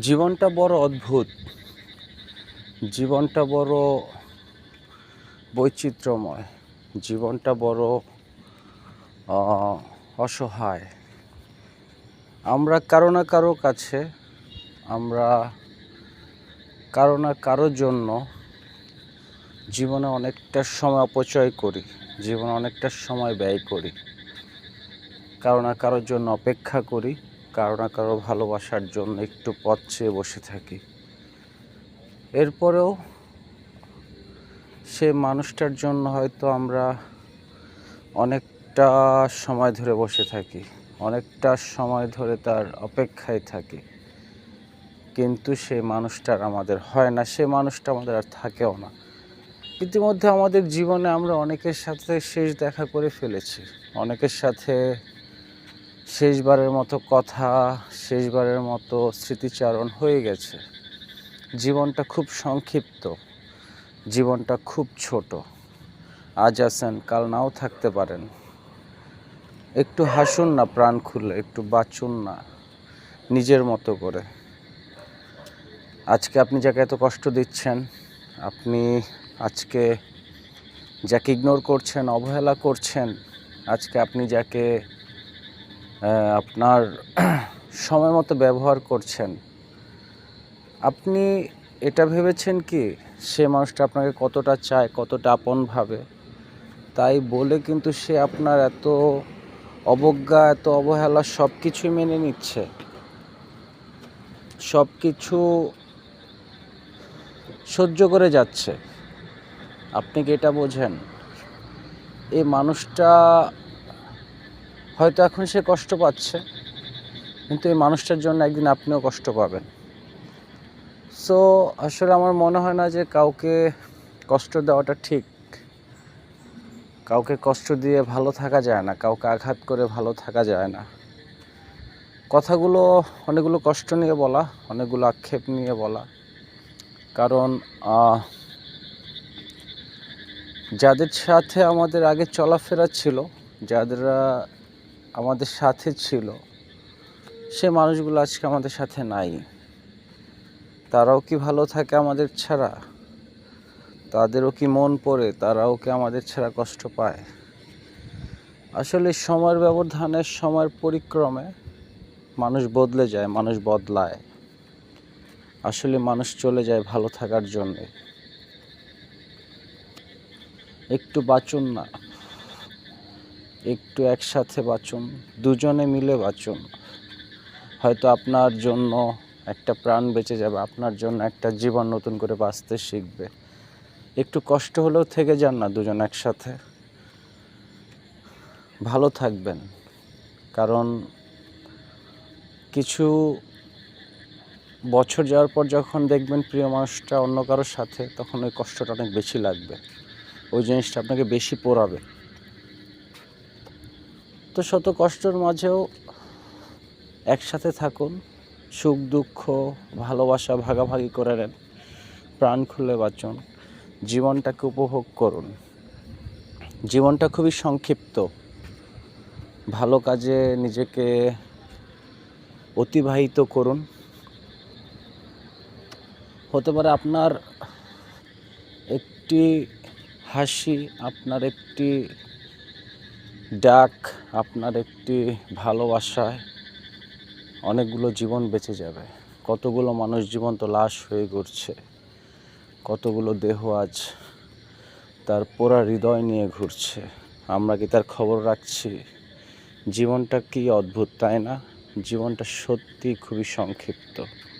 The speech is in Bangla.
জীবনটা বড় অদ্ভুত। জীবনটা বড় বৈচিত্র্যময়। জীবনটা বড় অসহায়। আমরা কারও না কারও কাছে, আমরা কারও না কারোর জন্য জীবনে অনেকটা সময় অপচয় করি, জীবনে অনেকটা সময় ব্যয় করি। কারও না কারোর জন্য অপেক্ষা করি। কারও না কারও ভালোবাসার জন্য একটু পথ চেয়ে বসে থাকি। এরপরেও সে মানুষটার জন্য হয়তো আমরা অনেকটা সময় ধরে বসে থাকি, অনেকটা সময় ধরে তার অপেক্ষায় থাকি। কিন্তু সে মানুষটার আমাদের হয় না, সে মানুষটা আমাদের আর থাকেও না। ইতিমধ্যে আমাদের জীবনে আমরা অনেকের সাথে শেষ দেখা করে ফেলেছি, অনেকের সাথে শেষবারের মতো কথা, শেষবারের মতো স্মৃতিচারণ হয়ে গেছে। জীবনটা খুব সংক্ষিপ্ত, জীবনটা খুব ছোট। আজ আছেন, কাল নাও থাকতে পারেন। একটু হাসুন না, প্রাণ খুলে একটু বাঁচুন না, নিজের মতো করে। আজকে আপনি যাকে এত কষ্ট দিচ্ছেন, আপনি আজকে যাকে ইগনোর করছেন, অবহেলা করছেন, আজকে আপনি যাকে আপনার সময় মতো ব্যবহার করছেন, আপনি এটা ভেবেছেন কি সে মানুষটা আপনাকে কতটা চায়, কতটা আপন ভাবে? তাই বলে কিন্তু সে আপনার এত অবজ্ঞা, এত অবহেলা সব কিছুই মেনে নিচ্ছে। সব কিছু সহ্য করে যাচ্ছে। আপনি কি এটা বোঝেন? এই মানুষটা হয়তো এখন সে কষ্ট পাচ্ছে, কিন্তু এই মানুষটার জন্য একদিন আপনিও কষ্ট পাবেন। সো আসলে আমার মনে হয় না যে কাউকে কষ্ট দেওয়াটা ঠিক। কাউকে কষ্ট দিয়ে ভালো থাকা যায় না, কাউকে আঘাত করে ভালো থাকা যায় না। কথাগুলো, অনেকগুলো কষ্ট নিয়ে বলা, অনেকগুলো আক্ষেপ নিয়ে বলা। কারণ যাদের সাথে আমাদের আগে চলাফেরা ছিল, যাদেরা আমাদের সাথে ছিল। সে মানুষগুলো আজকে আমাদের সাথে নাই। তারাও কি ভালো থাকে আমাদের ছাড়া? তাদেরও কি মন পড়ে? তারাও কি আমাদের ছাড়া কষ্ট পায়? আসলে সময়ের ব্যবধানে, সময়ের পরিক্রমে মানুষ বদলে যায়, মানুষ বদলায়। আসলে মানুষ চলে যায় ভালো থাকার জন্যে। একটু বাঁচুন না। একটু একসাথে বাঁচুন, দুজনে মিলে বাঁচুন। হয়তো আপনার জন্য একটা প্রাণ বেঁচে যাবে, আপনার জন্য একটা জীবন নতুন করে বাঁচতে শিখবে। একটু কষ্ট হলেও থেকে যান না দুজন একসাথে। ভালো থাকবেন, কারণ কিছু বছর যাওয়ার পর যখন দেখবেন প্রিয় মানুষটা অন্য কারোর সাথে, তখন ওই কষ্টটা অনেক বেশি লাগবে। ওই জিনিসটা আপনাকে বেশি পোড়াবে। তো শত কষ্টের মাঝেও একসাথে থাকুন, সুখ, দুঃখ, ভালোবাসা ভাগাভাগি করে নেন, প্রাণ খুলে বাঁচুন, জীবনটাকে উপভোগ করুন। জীবনটা খুবই সংক্ষিপ্ত। ভালো কাজে নিজেকে অতিবাহিত করুন। হতে পারে আপনার একটি হাসি, আপনার একটি ডাক আপনার একটি ভালোবাসায় অনেকগুলো জীবন বেঁচে যাবে। কতগুলো মানুষ জীবন্ত লাশ হয়ে ঘুরছে কতগুলো দেহ আজ তার পোড়া হৃদয় নিয়ে ঘুরছে। আমরা কি তার খবর রাখছি? জীবনটা কি অদ্ভুত, তাই না? জীবনটা সত্যি খুবই সংক্ষিপ্ত।